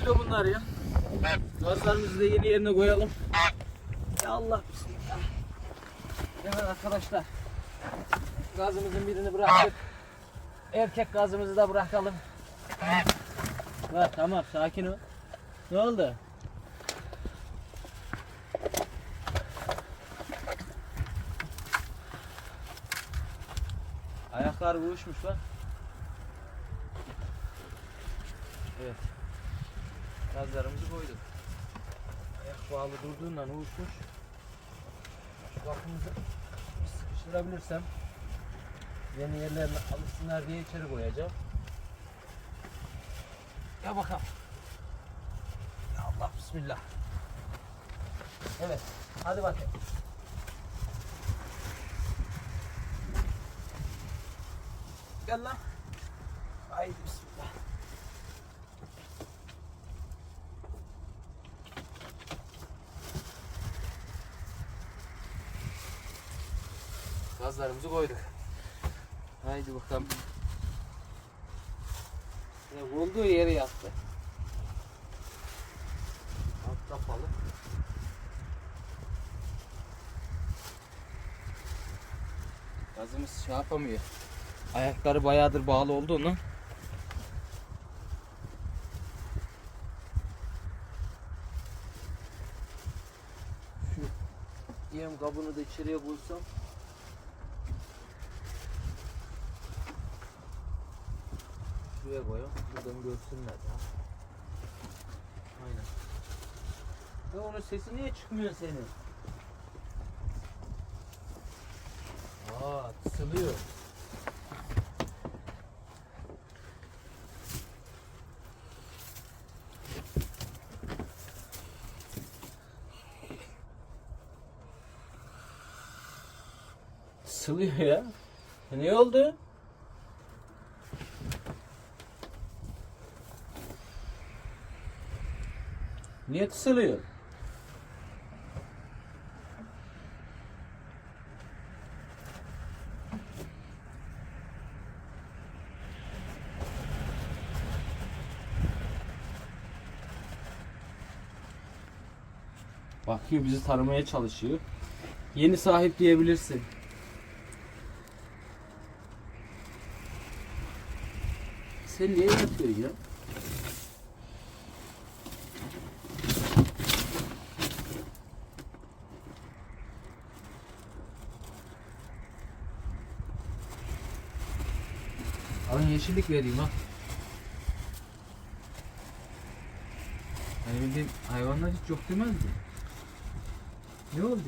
kilo bunlar ya. Gazlarımızı da yeni yerine koyalım. Ya Allah bismillah. Evet arkadaşlar. Gazımızın birini bıraktık. Erkek gazımızı da bırakalım. Var tamam sakin ol. Ne oldu? Ayaklar uyuşmuş bak. Evet. Gazlarımızı koyduk. Ayak bağlı durduğundan uyuşmuş. Şu kapımızı sıkıştırabilirsem yeni yerlerine alışsınlar diye içeri koyacağım. Ya bakalım. Ya Allah bismillah. Evet. Hadi bakayım. Gel lan. Haydi bismillah. Gazlarımızı koyduk. Haydi bakalım. Ya olduğu yere yattı. Alt kapalı. Gazımız şey yapamıyor. Ayakları bayağıdır bağlı olduğunu. Şu yem kabını da içeriye koysam. Şuraya koyalım. Buradan görsünler ya. Aynen. Ya onun sesi niye çıkmıyor senin? Aa, tısılıyor. Tısılıyor ya. E, Ne oldu? Niye tısılıyor? Bakıyor bizi tanımaya çalışıyor. Yeni sahip diyebilirsin. Sen niye yatıyorsun ya? Alın yeşillik vereyim ha. Hani bildiğin hayvanlar hiç yok demezdi. Ne oldu?